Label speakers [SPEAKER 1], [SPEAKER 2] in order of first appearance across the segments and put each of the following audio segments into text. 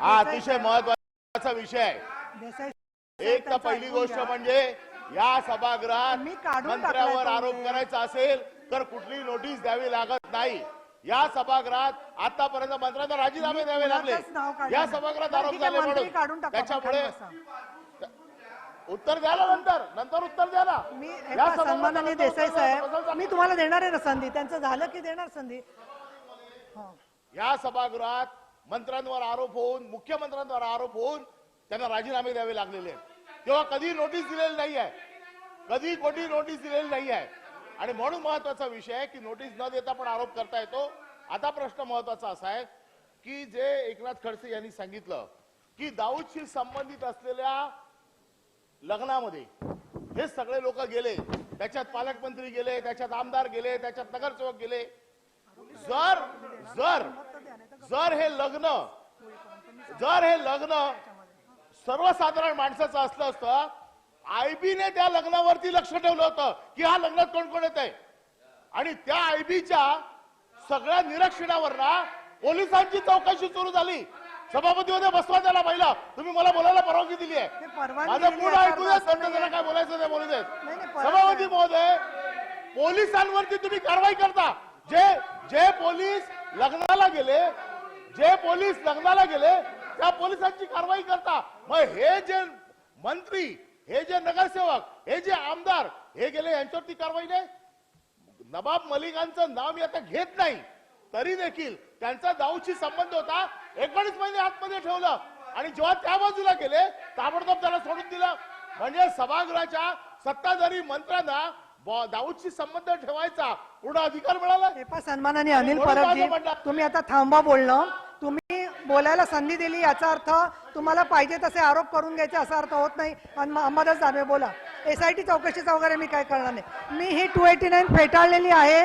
[SPEAKER 1] हा अतिशय महत्त्वाचा विषय आहे एक तर पहिली गोष्ट. म्हणजे या सभागृहात मंत्र्यावर आरोप. करायचा असेल तर कुठली नोटीस द्यावी लागत नाही या सभागृहात आतापर्यंत मंत्र्यांना राजीनामे द्यावे लागले या. सभागृहात आरोप झाले म्हणून त्याच्यामुळे. उत्तर द्या ना नंतर नंतर उत्तर द्या ना
[SPEAKER 2] मी
[SPEAKER 1] नंतर
[SPEAKER 2] देसाई. साहेब मी तुम्हाला देणार आहे ना संधी त्यांचं झालं की देणार संधी हा.
[SPEAKER 1] या सभागृहात मंत्र्यांवर आरोप होऊन मुख्यमंत्र्यांवर आरोप होऊन त्यांना राजीनामे द्यावे लागलेले आहेत. तेव्हा कधी नोटीस दिलेली नाही आहे. कधी कोणी नोटीस दिलेली नाही आहे. आणि म्हणून महत्त्वाचा विषय आहे की नोटीस न देता पण आरोप करता येतो. आता प्रश्न महत्त्वाचा असा आहे की जे एकनाथ खडसे यांनी सांगितलं की दाऊदशी संबंधित असलेल्या लग्नामध्ये हे सगळे लोक गेले. त्याच्यात पालकमंत्री गेले त्याच्यात आमदार गेले त्याच्यात नगरसेवक गेले. जर जर जर हे लग्न जर हे लग्न सर्वसाधारण माणसाचं असलं असतं आयबीने त्या लग्नावरती लक्ष ठेवलं होतं की हा लग्नात कोण कोण येत आहे आणि त्या आयबीच्या सगळ्या निरीक्षणावर ना पोलिसांची चौकशी सुरू झाली. सभापती मध्ये बसवा त्याला पहिला. तुम्ही मला बोलायला परवानगी दिली आहे. माझं पूर्ण ऐकू
[SPEAKER 2] नाहीये.
[SPEAKER 1] काय बोलायचं ते बोलू देत. सभापती. महोदय पोलिसांवरती तुम्ही कारवाई करता. जे जे पोलीस लग्नाला गेले जे पोलीस लग्नाला गेले त्या पोलिसांची कारवाई करता. मग हे जे मंत्री हे जे नगरसेवक हे जे आमदार हे गेले यांच्यावरती कारवाई नाही? नवाब मलिकांचं नाव मी आता घेत नाही. तरी देखील त्यांचा दाऊशी संबंध होता. एकोणीस महिने आतमध्ये ठेवलं. आणि जेव्हा त्या बाजूला गेले ताबडतोब त्याला सोडून दिलं. म्हणजे सभागृहाच्या सत्ताधारी मंत्र्यांना दाऊदशी संबंध ठेवायचा. पूर्ण अधिकार मिळाला.
[SPEAKER 2] हे पहा सन्मानाने अनिल परबजी तुम्ही आता थांबा बोलणं. तुम्ही बोलायला संधी दिली याचा अर्थ तुम्हाला पाहिजे तसे आरोप करून घ्यायचे असा अर्थ होत नाही. आणि मग अंबादास दानवे बोला. एसआयटी चौकशीचा वगैरे मी काय करणार नाही. मी ही टू एटी नाईन फेटाळलेली आहे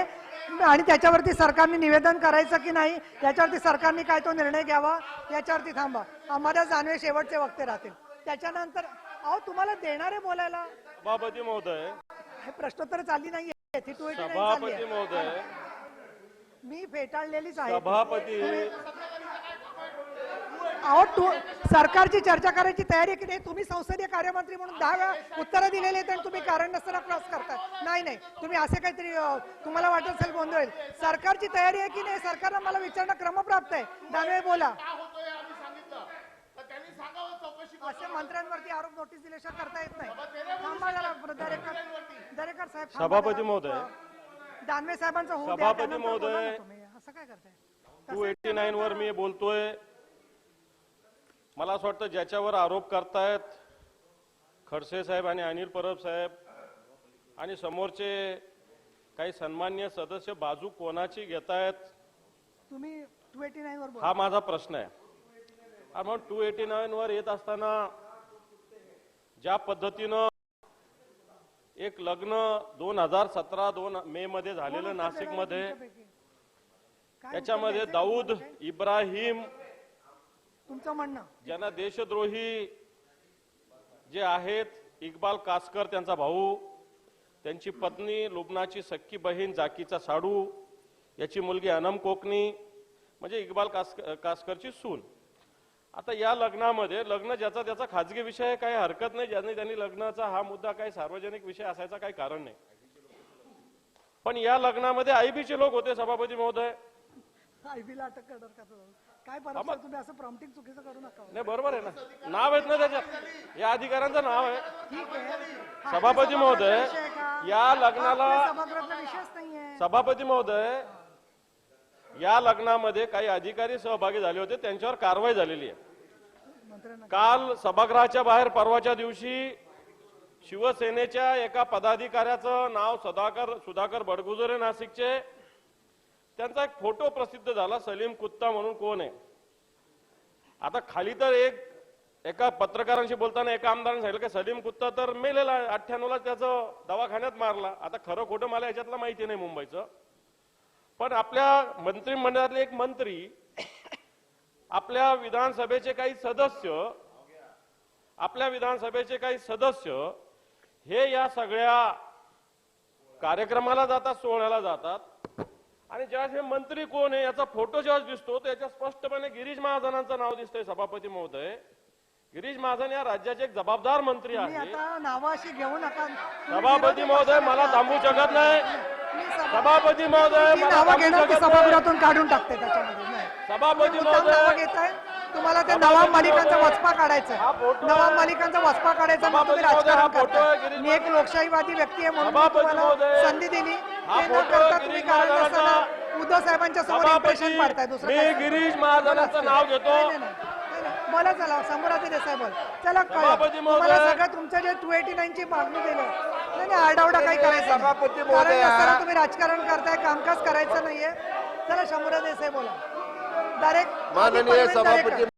[SPEAKER 2] आणि त्याच्यावरती सरकारने निवेदन करायचं की नाही याच्यावरती सरकारने काय तो निर्णय घ्यावा याच्यावरती थांबा. अंबादास दानवे शेवटचे वक्ते राहतील. त्याच्यानंतर अहो तुम्हाला देणार आहे बोलायला
[SPEAKER 3] महोदय
[SPEAKER 2] हे प्रश्नोत्तर चालली नाहीये. ती टू एटी नाईन
[SPEAKER 3] सभापती
[SPEAKER 2] चालली आहे.
[SPEAKER 3] महोदय.
[SPEAKER 2] मी फेटाळलेलीच आहे.
[SPEAKER 3] सभापती.
[SPEAKER 2] अहो तू सरकारची चर्चा करायची तयारी की नाही? तुम्ही संसदीय कार्यमंत्री म्हणून दहा वेळा उत्तरं दिलेली आहेत आणि तुम्ही कारण नसताना क्रॉस करताय. नाही नाही. तुम्ही असे काहीतरी तुम्हाला वाटत असेल गोंधळ सरकारची तयारी आहे की नाही? सरकारला मला विचारणं क्रमप्राप्त आहे. दानवे बोला
[SPEAKER 1] का होतोय आम्ही सांगितलं तर त्यांनी सांगावं चौकशी करून.
[SPEAKER 2] असे मंत्र्यांवरती आरोप नोटीस दिल्याशिवाय करता येत नाही. दरेकर दरेकर साहेब
[SPEAKER 3] सभापती. महोदय.
[SPEAKER 2] दानवे साहेबांचं
[SPEAKER 3] सभापती महोदय.
[SPEAKER 2] असं काय करताय?
[SPEAKER 3] टू एटी नाईन वर मी बोलतोय. मला असं वाटतं ज्याच्यावर आरोप करतायत खडसे साहेब आणि अनिल परब साहेब आणि समोरचे काही सन्मान्य सदस्य बाजू कोणाची घेतायत?
[SPEAKER 2] तुम्ही टू एटी नाईन वर
[SPEAKER 3] हा माझा प्रश्न आहे. मग टू एटी नाईन वर येत असताना ज्या पद्धतीनं एक लग्न दोन हजार सतरा दोन मे मध्ये झालेलं नाशिकमध्ये
[SPEAKER 2] काय
[SPEAKER 3] त्याच्यामध्ये दाऊद? इब्राहिम
[SPEAKER 2] तुमचं म्हणणं.
[SPEAKER 3] ज्यांना देशद्रोही जे आहेत इक्बाल कासकर त्यांचा भाऊ त्यांची पत्नी लुबनाची सख्खी बहीण जाकीचा साडू याची मुलगी अनम कोकणी म्हणजे इक्बाल कास कासकरची सून. आता या लग्नामध्ये लग्न ज्याचा त्याचा खाजगी विषय काही हरकत नाही ज्यांनी त्यांनी लग्नाचा हा मुद्दा काही सार्वजनिक विषय असायचा काही कारण नाही. पण या लग्नामध्ये आयबीचे लोक होते सभापती महोदय.
[SPEAKER 2] आयबीला अटक करणार का तुम्ही? काय परत तुम्ही असं प्रॉम्प्टिंग चुकीचं करू नका.
[SPEAKER 3] नाही बरोबर आहे ना. नाव आहेत ना त्याच्यात या अधिकाऱ्यांचं नाव आहे. सभापती महोदय? या लग्नाला सभापती महोदय या लग्नामध्ये काही अधिकारी सहभागी झाले होते त्यांच्यावर कारवाई झालेली आहे. काल सभागृहाच्या बाहेर परवाच्या दिवशी शिवसेनेच्या एका पदाधिकाऱ्याचं नाव सुधाकर सुधाकर बडगुजरे नाशिकचे. त्यांचा एक फोटो प्रसिद्ध झाला सलीम कुत्ता म्हणून कोण आहे? आता खाली तर एक एका पत्रकारांशी बोलताना एका आमदारांनी सांगितलं की सलीम कुत्ता तर मेलेला अठ्ठ्याण्णवला त्याचं दवाखान्यात मारला. आता खरं खोटं मला याच्यातलं माहिती नाही मुंबईचं. पण आपल्या मंत्रिमंडळातले एक मंत्री आपल्या विधानसभेचे काही सदस्य आपल्या विधानसभेचे काही सदस्य हे या सगळ्या कार्यक्रमाला जातात सोहळ्याला जातात. आणि ज्यावेळेस हे मंत्री कोण आहे याचा फोटो जेव्हा दिसतो तर याच्यात स्पष्टपणे गिरीश महाजनांचं नाव दिसतंय सभापती महोदय. गिरीश महाजन या राज्याचे एक जबाबदार मंत्री आहे
[SPEAKER 2] घेऊ नका.
[SPEAKER 3] सभापती महोदय मला थांबू शकत नाही. सभापती महोदय
[SPEAKER 2] नावं घेणार
[SPEAKER 3] नाही.
[SPEAKER 2] सभागृहातून काढून टाकते त्याच्यामध्ये नाही.
[SPEAKER 3] सभापती
[SPEAKER 2] तुम्ही मुद्दाम नावं
[SPEAKER 3] महोदय
[SPEAKER 2] घेताय तुम्हाला ते नवाब मालिकांचा वचपा काढायचा
[SPEAKER 3] हा फोटो
[SPEAKER 2] नवाब. मालिकांचा वचपा काढायचा मग तुम्ही
[SPEAKER 3] सभापती महोदय, हा
[SPEAKER 2] राजकारण
[SPEAKER 3] फोटो आहे,
[SPEAKER 2] करताय
[SPEAKER 3] गिरीश
[SPEAKER 2] मी एक लोकशाहीवादी व्यक्ती आहे म्हणून मी
[SPEAKER 3] सभापती
[SPEAKER 2] तुम्हाला
[SPEAKER 3] महोदय,
[SPEAKER 2] संधी दिली
[SPEAKER 3] हा
[SPEAKER 2] ते न
[SPEAKER 3] फोटो
[SPEAKER 2] करता
[SPEAKER 3] गिरीश
[SPEAKER 2] तुम्ही कारण नसताना उद्धव साहेबांच्या समोर इम्प्रेशन पाडताय दुसरं
[SPEAKER 3] मी
[SPEAKER 2] काही नाही.
[SPEAKER 3] गिरीश महाजनाचं. नाव घेतो
[SPEAKER 2] नाही, नाही, नाही, नाही. बोला चला शंभराचे देसाई बोल चला.
[SPEAKER 3] सभापती महोदय.
[SPEAKER 2] तुम्हाला सगळं तुमचं जे टू एटी नाईन ची मागणी केलं नाही आरडाओरडा काही करायचं.
[SPEAKER 4] सभापती महोदया.
[SPEAKER 2] तुम्ही राजकारण करताय कामकाज करायचं नाहीये चला शंभरा देसाई बोला डायरेक्ट
[SPEAKER 4] माननीय सभापती